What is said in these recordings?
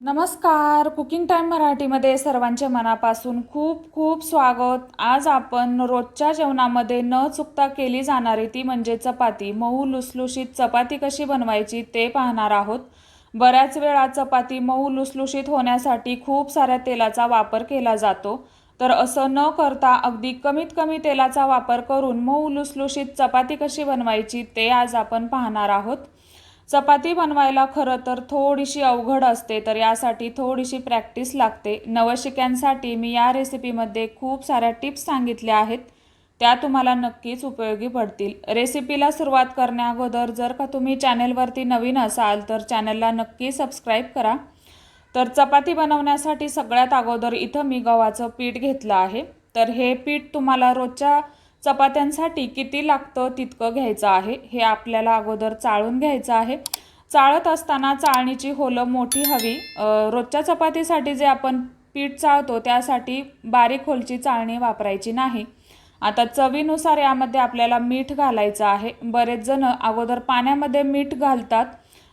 नमस्कार. Cooking time मराठीमध्ये सर्वांचे मनापासून खूप खूप स्वागत. आज आपण रोजच्या जेवणामध्ये न चुकता केली जाणारी ती म्हणजे चपाती. मऊ लुसलुशीत चपाती कशी बनवायची ते पाहणार आहोत. बऱ्याच वेळा चपाती मऊ लुसलुशीत होण्यासाठी खूप साऱ्या तेलाचा वापर केला जातो. तर असं न करता अगदी कमीत कमी तेलाचा वापर करून मऊ लुसलुशीत चपाती कशी बनवायची ते आज आपण पाहणार आहोत. चपाती बनवायला खरं तर थोडीशी अवघड असते तर यासाठी थोडीशी प्रॅक्टिस लागते. नवशिक्यांसाठी मी या रेसिपीमध्ये खूप साऱ्या टिप्स सांगितल्या आहेत त्या तुम्हाला नक्कीच उपयोगी पडतील. रेसिपीला सुरुवात करण्याअगोदर जर का तुम्ही चॅनेलवरती नवीन असाल तर चॅनलला नक्की सबस्क्राईब करा. तर चपाती बनवण्यासाठी सगळ्यात अगोदर इथं मी गव्हाचं पीठ घेतलं आहे. तर हे पीठ तुम्हाला रोजच्या चपात्यांसाठी किती लागतं तितकं घ्यायचं आहे हे आपल्याला अगोदर चाळून घ्यायचं आहे. चाळत असताना चाळणीची होलं मोठी हवी. रोजच्या चपातीसाठी जे आपण पीठ चाळतो त्यासाठी बारीक होलची चाळणी वापरायची नाही. आता चवीनुसार यामध्ये आपल्याला मीठ घालायचं आहे. बरेच जण अगोदर पाण्यामध्ये मीठ घालतात.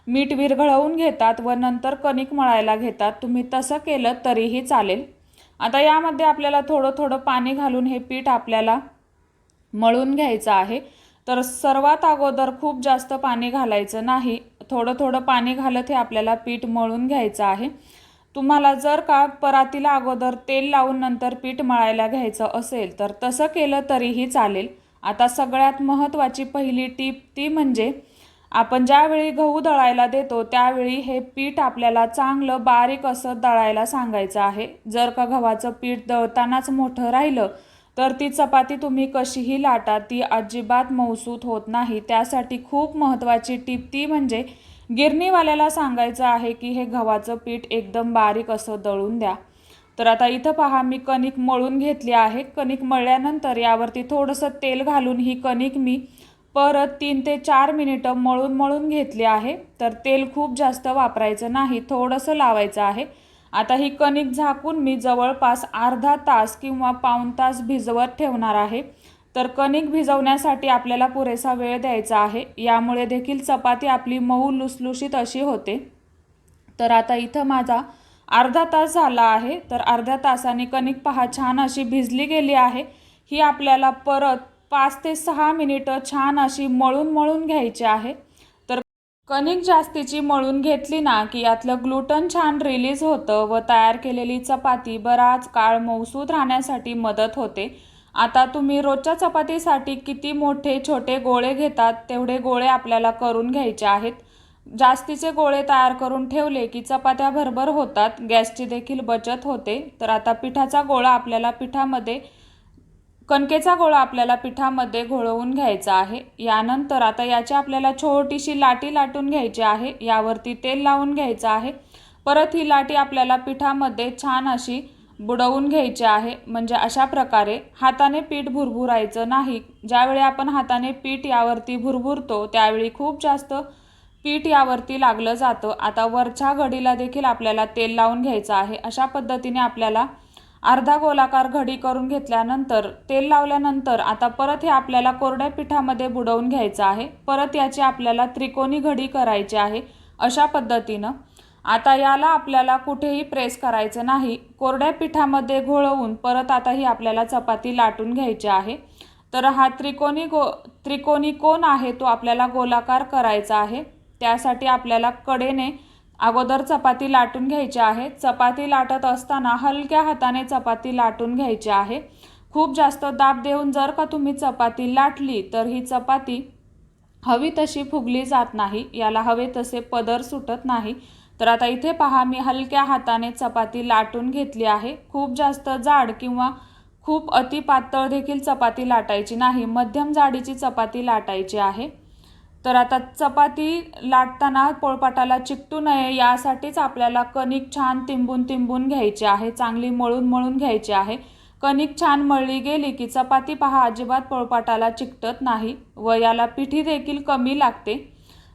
मीठ विरघळवून घेतात व नंतर कणिक मळायला घेतात. तुम्ही तसं केलं तरीही चालेल. आता यामध्ये आपल्याला थोडं थोडं पाणी घालून हे पीठ आपल्याला मळून घ्यायचं आहे. तर सर्वात अगोदर खूप जास्त पाणी घालायचं नाही. थोडं थोडं पाणी घालत हे आपल्याला पीठ मळून घ्यायचं आहे. तुम्हाला जर का परातीला अगोदर तेल लावून नंतर पीठ मळायला घ्यायचं असेल तर तसं केलं तरीही चालेल. आता सगळ्यात महत्त्वाची पहिली टीप ती म्हणजे आपण ज्यावेळी गहू दळायला देतो त्यावेळी हे पीठ आपल्याला चांगलं बारीक असं दळायला सांगायचं आहे. जर का गव्हाचं पीठ दळतानाच मोठं राहिलं तर ती चपाती तुम्ही कशीही लाटा ती अजिबात मौसूत होत नाही. त्यासाठी खूप महत्त्वाची टीप ती म्हणजे गिरणीवाल्याला सांगायचं आहे की हे गव्हाचं पीठ एकदम बारीक असं दळून द्या. तर आता इथं पहा मी कणिक मळून घेतली आहे. कणिक मळल्यानंतर यावरती थोडंसं तेल घालून ही कणिक मी परत तीन ते चार मिनिटं मळून मळून घेतली आहे. तर तेल खूप जास्त वापरायचं नाही थोडंसं लावायचं आहे. आता ही कणिक झाकून मी जवळपास अर्धा तास किंवा पाऊण तास भिजवत ठेवणार आहे. तर कणिक भिजवण्यासाठी आपल्याला पुरेसा वेळ द्यायचा आहे. यामुळे देखील चपाती आपली मऊ लुसलुशीत अशी होते. तर आता इथं माझा अर्धा तास झाला आहे. तर अर्ध्या तासाने कणिक पहा छान अशी भिजली गेली आहे. ही आपल्याला परत पाच ते सहा मिनिटं छान अशी मळून मळून घ्यायची आहे. कणिक जास्तीची मळून घेतली ना की यातलं ग्लुटन छान रिलीज होतं व तयार केलेली चपाती बराच काळ मौसूद राहण्यासाठी मदत होते. आता तुम्ही रोजच्या चपातीसाठी किती मोठे छोटे गोळे घेतात तेवढे गोळे आपल्याला करून घ्यायचे आहेत. जास्तीचे गोळे तयार करून ठेवले की चपात्या भरभर होतात. गॅसची देखील बचत होते. तर आता पिठाचा गोळा आपल्याला पिठामध्ये कणकेचा गोळा आपल्याला पिठामध्ये घोळवून घ्यायचा आहे. यानंतर आता याची आपल्याला छोटीशी लाटी लाटून घ्यायची आहे. यावरती तेल लावून घ्यायचं आहे. परत ही लाटी आपल्याला पिठामध्ये छान अशी बुडवून घ्यायची आहे. म्हणजे अशा प्रकारे हाताने पीठ भुरभुरायचं नाही. ज्यावेळी आपण हाताने पीठ यावरती भुरभुरतो त्यावेळी खूप जास्त पीठ यावरती लागलं जातं. आता वरच्या घडीला देखील आपल्याला तेल लावून घ्यायचं आहे. अशा पद्धतीने आपल्याला अर्धा गोलाकार घडी करून घेतल्यानंतर तेल लावल्यानंतर आता परत हे आपल्याला कोरड्या पिठामध्ये बुडवून घ्यायचं आहे. परत याची आपल्याला त्रिकोणी घडी करायची आहे अशा पद्धतीनं. आता याला आपल्याला कुठेही प्रेस करायचं नाही. कोरड्या पिठामध्ये घोळवून परत आता ही आपल्याला चपाती लाटून घ्यायची आहे. तर हा त्रिकोणी गो त्रिकोणी कोण आहे तो आपल्याला गोलाकार करायचा आहे. त्यासाठी आपल्याला कडेने अगोदर चपाती लाटून घ्यायची आहे. चपाती लाटत असताना हलक्या हाताने चपाती लाटून घ्यायची आहे. खूप जास्त दाब देऊन जर का तुम्ही चपाती लाटली तर ही चपाती हवी तशी फुगली जात नाही. याला हवे तसे पदर सुटत नाही. तर आता इथे पहा मी हलक्या हाताने चपाती लाटून घेतली आहे. खूप जास्त जाड किंवा खूप अति पातळ देखील चपाती लाटायची नाही. मध्यम जाडीची चपाती लाटायची आहे. तर आता चपाती लाटताना पोळपाटाला चिकटू नये यासाठीच आपल्याला कणिक छान तिंबून तिंबून घ्यायची आहे चांगली मळून मळून घ्यायची आहे. कणिक छान मळली गेली की चपाती पहा अजिबात पोळपाटाला चिकटत नाही व याला पिठी देखील कमी लागते.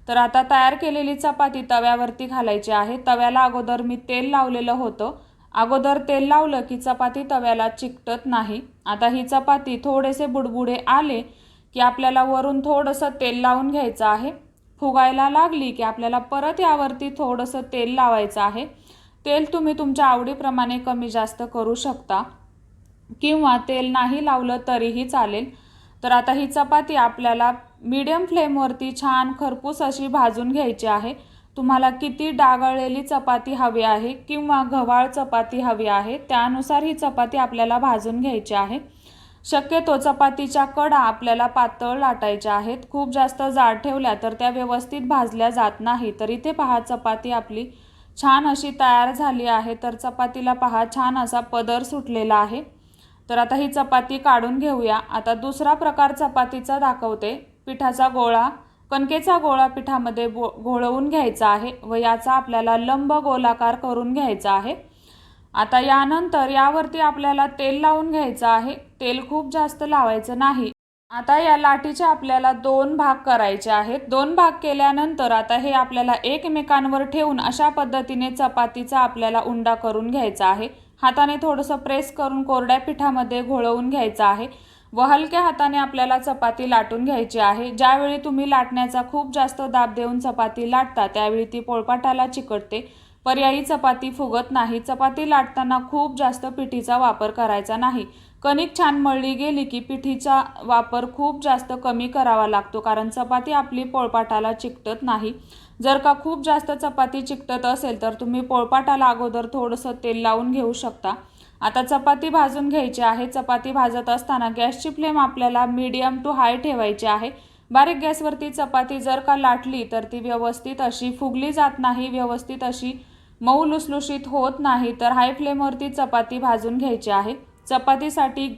तर आता तयार केलेली चपाती तव्यावरती घालायची आहे. तव्याला अगोदर मी तेल लावलेलं होतं. अगोदर तेल लावलं की चपाती तव्याला चिकटत नाही. आता ही चपाती थोडेसे बुडबुडे आले की आपल्याला वरून थोडंसं तेल लावून घ्यायचं आहे. फुगायला लागली की आपल्याला परत यावरती थोडंसं तेल लावायचं आहे. तेल तुम्ही तुमच्या आवडीप्रमाणे कमी जास्त करू शकता. किंवा तेल नाही लावलं तरीही चालेल. तर आता ही चपाती आपल्याला मीडियम फ्लेमवरती छान खरपूस अशी भाजून घ्यायची आहे. तुम्हाला किती डागळलेली चपाती हवी आहे किंवा गव्हाळ चपाती हवी आहे त्यानुसार ही चपाती आपल्याला भाजून घ्यायची आहे. शक्यतो चपातीच्या कडा आपल्याला पातळ लाटायच्या आहेत. खूप जास्त जाड ठेवल्या तर त्या व्यवस्थित भाजल्या जात नाही. तर इथे पहा चपाती आपली छान अशी तयार झाली आहे. तर चपातीला पहा छान असा पदर सुटलेला आहे. तर आता ही चपाती काढून घेऊया. आता दुसरा प्रकार चपातीचा दाखवते. पिठाचा गोळा कणकेचा गोळा पिठामध्ये बो घोळवून घ्यायचा आहे व याचा आपल्याला लंब गोलाकार करून घ्यायचा आहे. आता यानंतर यावरती आपल्याला तेल लावून घ्यायचं आहे. तेल खूप जास्त लावायचं नाही. आता या लाटीचे आपल्याला दोन भाग करायचे आहेत. दोन भाग केल्यानंतर आता हे आपल्याला एकमेकांवर ठेवून अशा पद्धतीने चपातीचा आपल्याला उंडा करून घ्यायचा आहे. हाताने थोडंसं प्रेस करून कोरड्या पिठामध्ये घोळवून घ्यायचं आहे. व हलक्या हाताने आपल्याला चपाती लाटून घ्यायची आहे. ज्यावेळी तुम्ही लाटण्याचा खूप जास्त दाब देऊन चपाती लाटता त्यावेळी ती पोळपाटाला चिकटते. पर्यायी चपाती फुगत नाही. चपाती लाटताना खूप जास्त पिठीचा वापर करायचा नाही. कणिक छान मळली गेली की पिठीचा वापर खूप जास्त कमी करावा लागतो कारण चपाती आपली पोळपाटाला चिकटत नाही. जर का खूप जास्त चपाती चिकटत असेल तर तुम्ही पोळपाटाला अगोदर थोडंसं तेल लावून घेऊ शकता. आता चपाती भाजून घ्यायची आहे. चपाती भाजत असताना गॅसची फ्लेम आपल्याला मीडियम टू हाय ठेवायची आहे. बारीक गॅसवरती चपाती जर का लाटली तर ती व्यवस्थित अशी फुगली जात नाही व्यवस्थित अशी मऊ लुसलुशीत होत नाही. तर हाय फ्लेमवरती चपाती भाजून घ्यायची आहे. चपातीसाठी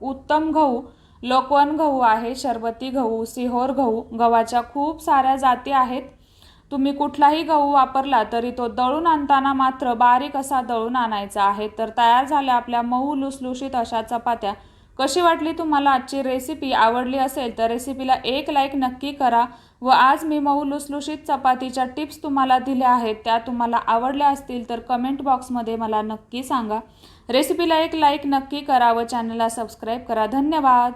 उत्तम गहू लोकवन गहू आहे शरबती गहू सिहोर गहू. गव्हाच्या खूप साऱ्या जाती आहेत. तुम्ही कुठलाही गहू वापरला तरी तो दळून आणताना मात्र बारीक असा दळून आणायचा आहे. तर तयार झाल्या आपल्या मऊ लुसलुशीत अशा चपात्या. कशी वाटली तुम्हाला आजची रेसिपी आवडली असेल तर रेसिपीला एक लाईक नक्की करा व आज मी मऊ लुसलुशीत चपातीच्या टिप्स तुम्हाला दिल्या आहेत. त्या तुम्हाला आवडल्या असतील तर कमेंट बॉक्समध्ये मला नक्की सांगा. रेसिपीला एक लाईक नक्की करा व चॅनलला सबस्क्राईब करा. धन्यवाद.